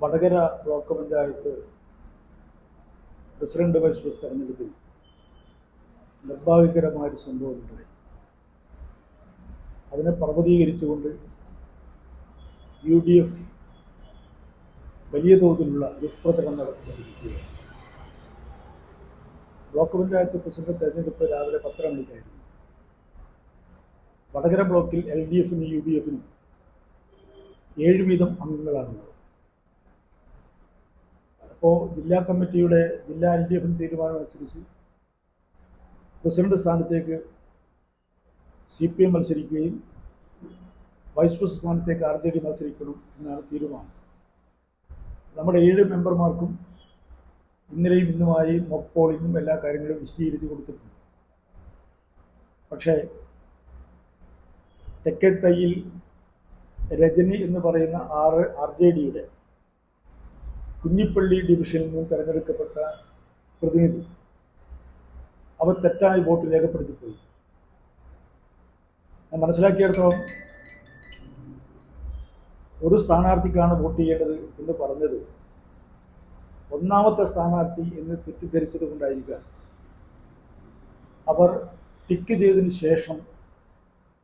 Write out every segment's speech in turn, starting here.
Vadakara block panchayat president vice pres തെരഞ്ഞെടുപ്പിൽ നിർഭാഗ്യകരമായൊരു സംഭവം ഉണ്ടായി. അതിനെ പർവതീകരിച്ചുകൊണ്ട് യു ഡി എഫ് വലിയ തോതിലുള്ള ദുഷ്പ്രചരണം നടത്തിക്കൊണ്ടിരിക്കുകയാണ്. ബ്ലോക്ക് പഞ്ചായത്ത് പ്രസിഡന്റ് തെരഞ്ഞെടുപ്പ് രാവിലെ പത്തര മണിക്കായിരുന്നു. വടകര ബ്ലോക്കിൽ എൽ ഡി എഫിനും യു ഡി എഫിനും ഏഴ് വീതം അംഗങ്ങളാണുള്ളത്. അപ്പോൾ ജില്ലാ കമ്മിറ്റിയുടെ ജില്ലാ എൽ ഡി എഫിന് തീരുമാനമനുസരിച്ച് പ്രസിഡന്റ് സ്ഥാനത്തേക്ക് സി പി എം മത്സരിക്കുകയും വൈസ് പ്രസിഡന്റ് സ്ഥാനത്തേക്ക് ആർ ജെ ഡി മത്സരിക്കണം എന്നാണ് തീരുമാനം. നമ്മുടെ ഏഴ് മെമ്പർമാർക്കും ഇന്നലെയും ഇന്നുമായി മോക്ക് പോളിങ്ങും എല്ലാ കാര്യങ്ങളും വിശദീകരിച്ച് കൊടുത്തിട്ടുണ്ട്. പക്ഷേ തെക്കേ തയ്യിൽ രജനി എന്ന് പറയുന്ന ആറ് ആർ ജെ ഡിയുടെ കുഞ്ഞിപ്പള്ളി ഡിവിഷനിൽ നിന്നും തിരഞ്ഞെടുക്കപ്പെട്ട പ്രതിനിധി അവർ തെറ്റായി വോട്ട് രേഖപ്പെടുത്തിപ്പോയി. ഞാൻ മനസ്സിലാക്കിയെടുത്തോളം ഒരു സ്ഥാനാർത്ഥിക്കാണ് വോട്ട് ചെയ്യേണ്ടത് എന്ന് പറഞ്ഞത് ഒന്നാമത്തെ സ്ഥാനാർത്ഥി എന്ന് തെറ്റിദ്ധരിച്ചത് കൊണ്ടായിരിക്കാം. അവർ ടിക്ക് ചെയ്തതിന് ശേഷം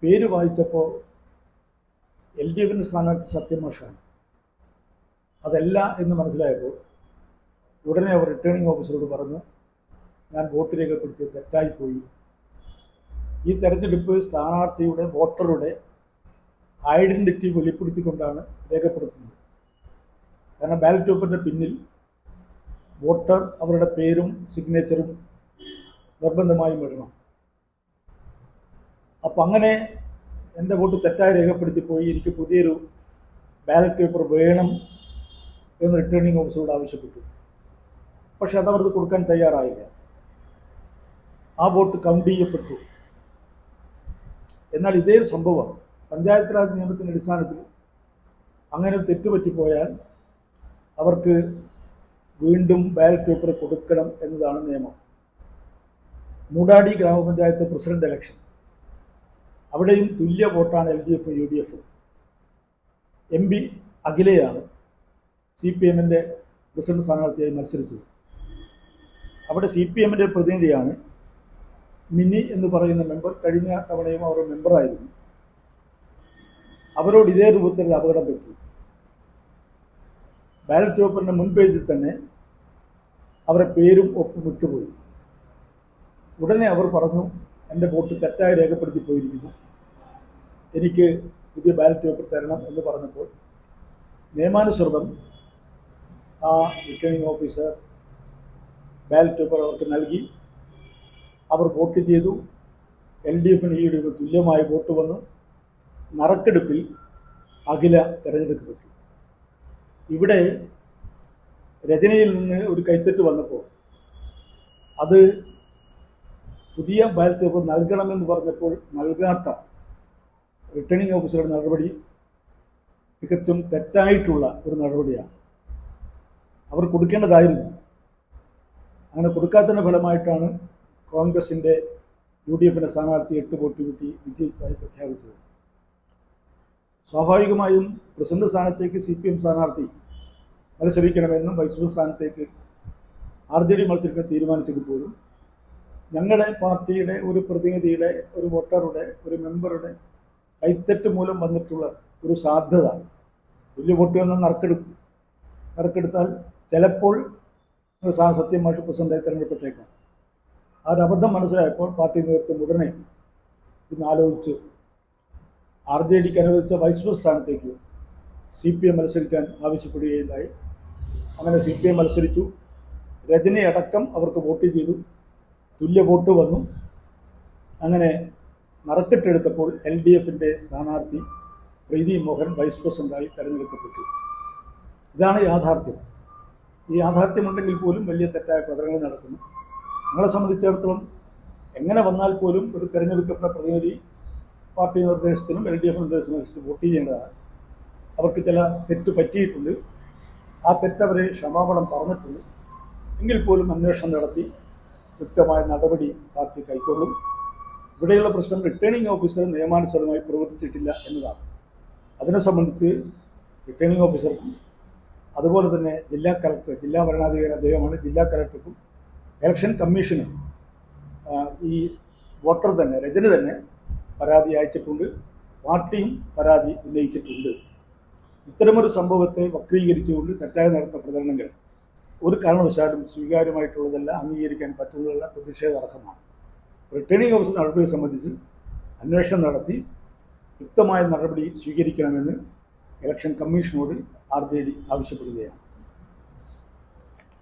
പേര് വായിച്ചപ്പോൾ എൽ ഡി എഫിന്റെ സ്ഥാനാർത്ഥി സത്യമാഷാണ് അതല്ല എന്ന് മനസ്സിലായപ്പോൾ ഉടനെ അവർ റിട്ടേണിംഗ് ഓഫീസറോട് പറഞ്ഞു ഞാൻ വോട്ട് രേഖപ്പെടുത്തിയത് തെറ്റായിപ്പോയി. ഈ തെരഞ്ഞെടുപ്പ് സ്ഥാനാർത്ഥിയുടെ വോട്ടറുടെ ഐഡന്റിറ്റി വെളിപ്പെടുത്തിക്കൊണ്ടാണ് രേഖപ്പെടുത്തുന്നത്. കാരണം ബാലറ്റ് പേപ്പറിന്റെ പിന്നിൽ വോട്ടർ അവരുടെ പേരും സിഗ്നേച്ചറും നിർബന്ധമായും ഇടണം. അപ്പം അങ്ങനെ എന്റെ വോട്ട് തെറ്റായി രേഖപ്പെടുത്തിപ്പോയി. എനിക്ക് പുതിയൊരു ബാലറ്റ് പേപ്പർ വേണം എന്ന് റിട്ടേണിംഗ് ഓഫീസറോട് ആവശ്യപ്പെട്ടു. പക്ഷെ അതവർക്ക് കൊടുക്കാൻ തയ്യാറായില്ല. ആ വോട്ട് കൗണ്ട് ചെയ്യപ്പെട്ടു. എന്നാൽ ഇതേ സംഭവം പഞ്ചായത്ത് രാജ് നിയമത്തിന്റെ അടിസ്ഥാനത്തിൽ അങ്ങനെ തെറ്റുപറ്റിപ്പോയാൽ അവർക്ക് വീണ്ടും ബാലറ്റ് പേപ്പർ കൊടുക്കണം എന്നതാണ് നിയമം. മൂടാടി ഗ്രാമപഞ്ചായത്ത് പ്രസിഡന്റ് ഇലക്ഷൻ അവിടെയും തുല്യ വോട്ടാണ് എൽ ഡി എഫും യു ഡി എഫും എം പി അഖിലയാണ്. സി പി എമ്മിന്റെ പ്രസിഡന്റ് സ്ഥാനാർത്ഥിയായി മത്സരിച്ചത്. അവിടെ സി പി എമ്മിന്റെ പ്രതിനിധിയാണ് മിനി എന്ന് പറയുന്ന മെമ്പർ. കഴിഞ്ഞ തവണയും അവർ മെമ്പറായിരുന്നു. അവരോട് ഇതേ രൂപത്തിൽ അപകടം പറ്റി. ബാലറ്റ് പേപ്പറിന്റെ മുൻ പേജിൽ തന്നെ അവരുടെ പേരും ഒപ്പും വിട്ടുപോയി ഉടനെ അവർ പറഞ്ഞു എന്റെ വോട്ട് തെറ്റായി രേഖപ്പെടുത്തി പോയിരിക്കുന്നു. എനിക്ക് പുതിയ ബാലറ്റ് പേപ്പർ തരണം എന്ന് പറഞ്ഞപ്പോൾ നിയമാനുസൃതം ആ റിട്ടേണിംഗ് ഓഫീസർ ബാലറ്റ് പേപ്പർ അവർക്ക് നൽകി. അവർ വോട്ട് ചെയ്തു. എൽ ഡി എഫിന് ഈ തുല്യമായ വോട്ട് വന്നു. നറുക്കെടുപ്പിൽ അഖില തിരഞ്ഞെടുക്കപ്പെട്ടു. ഇവിടെ രചനയിൽ നിന്ന് ഒരു കൈത്തെറ്റ് വന്നപ്പോൾ അത് പുതിയ ബാലറ്റ് പേപ്പർ നൽകണമെന്ന് പറഞ്ഞപ്പോൾ നൽകാത്ത റിട്ടേണിംഗ് ഓഫീസറുടെ നടപടി തികച്ചും തെറ്റായിട്ടുള്ള ഒരു നടപടിയാണ്. അവർ കൊടുക്കേണ്ടതായിരുന്നു. അങ്ങനെ കൊടുക്കാത്തതിന്റെ ഫലമായിട്ടാണ് കോൺഗ്രസിന്റെ യു ഡി എഫിന്റെ സ്ഥാനാർത്ഥി എട്ട് വോട്ട് കിട്ടി വിജയിച്ചതായി പ്രഖ്യാപിച്ചത്. സ്വാഭാവികമായും പ്രസിഡന്റ് സ്ഥാനത്തേക്ക് സി പി എം സ്ഥാനാർത്ഥി മത്സരിക്കണമെന്നും വൈസ് പ്രസിഡന്റ് സ്ഥാനത്തേക്ക് ആർ ജെ ഡി മത്സരിക്കാൻ തീരുമാനിച്ചെങ്കിൽ പോലും ഞങ്ങളുടെ പാർട്ടിയുടെ ഒരു പ്രതിനിധിയുടെ ഒരു വോട്ടറുടെ ഒരു മെമ്പറുടെ കൈത്തെറ്റ് മൂലം വന്നിട്ടുള്ള ഒരു സാധ്യത. വലിയ വോട്ട് വന്നാൽ നറുക്കെടുക്കും നറുക്കെടുത്താൽ ചിലപ്പോൾ സത്യം പ്രസിഡന്റായി തിരഞ്ഞെടുപ്പെട്ടേക്കാം ആ ഒരു അബദ്ധം മനസ്സിലായപ്പോൾ പാർട്ടി നേതൃത്വം ഉടനെ ഇന്ന് ആലോചിച്ച് ആർ ജെ ഡിക്ക് അനുവദിച്ച വൈസ് സ്ഥാനത്തേക്ക് സി പി എം മത്സരിക്കാൻ ആവശ്യപ്പെടുകയുണ്ടായി. അങ്ങനെ സി പി എം മത്സരിച്ചു. രജനയടക്കം അവർക്ക് വോട്ട് ചെയ്തു. തുല്യ വോട്ട് വന്നു. അങ്ങനെ നറുക്കെട്ടെടുത്തപ്പോൾ എൽ ഡി എഫിന്റെ സ്ഥാനാർത്ഥി പ്രീതി മോഹൻ വൈസ് പ്രസിഡന്റായി തെരഞ്ഞെടുക്കപ്പെട്ടു. ഇതാണ് യാഥാർത്ഥ്യം. ഈ യാഥാർത്ഥ്യമുണ്ടെങ്കിൽ പോലും വലിയ തെറ്റായ പ്രചരണങ്ങൾ നടക്കുന്നു. ഞങ്ങളെ സംബന്ധിച്ചിടത്തോളം എങ്ങനെ വന്നാൽ പോലും ഒരു തിരഞ്ഞെടുക്കപ്പെട്ട പ്രതിനിധി പാർട്ടി നിർദ്ദേശത്തിനും എൽ ഡി എഫ് നിർദ്ദേശത്തിനും അനുസരിച്ച് വോട്ട് ചെയ്യേണ്ടതാണ്. അവർക്ക് ചില തെറ്റ് പറ്റിയിട്ടുണ്ട്. ആ തെറ്റവരെ ക്ഷമാപണം പറഞ്ഞിട്ടുണ്ട്. എങ്കിൽ പോലും അന്വേഷണം നടത്തി കൃത്യമായ നടപടി പാർട്ടി കൈക്കൊള്ളും. ഇവിടെയുള്ള പ്രശ്നം റിട്ടേണിംഗ് ഓഫീസർ നിയമാനുസൃതമായി പ്രവർത്തിച്ചിട്ടില്ല എന്നതാണ്. അതിനെ സംബന്ധിച്ച് റിട്ടേണിംഗ് ഓഫീസർക്കും അതുപോലെ തന്നെ ജില്ലാ കളക്ടർ ജില്ലാ ഭരണാധികാരി അദ്ദേഹമാണ് ജില്ലാ കളക്ടർക്കും ഇലക്ഷൻ കമ്മീഷനും ഈ വോട്ടർ തന്നെ രജന തന്നെ പരാതി അയച്ചിട്ടുണ്ട്. പാർട്ടിയും പരാതി ഉന്നയിച്ചിട്ടുണ്ട്. ഇത്തരമൊരു സംഭവത്തെ വക്രീകരിച്ചുകൊണ്ട് തെറ്റായി നടത്തുന്ന പ്രചരണങ്ങൾ ഒരു കാരണവശാലും സ്വീകാര്യമായിട്ടുള്ളതല്ല അംഗീകരിക്കാൻ പറ്റുന്നതല്ല പ്രതിഷേധാർഹമാണ്. റിട്ടേണിംഗ് ഓഫീസർ നടപടിയെ സംബന്ധിച്ച് അന്വേഷണം നടത്തി യുക്തമായ നടപടി സ്വീകരിക്കണമെന്ന് ഇലക്ഷൻ കമ്മീഷനോട് ആർ ജെ ഡി ആവശ്യപ്പെടുകയാണ്.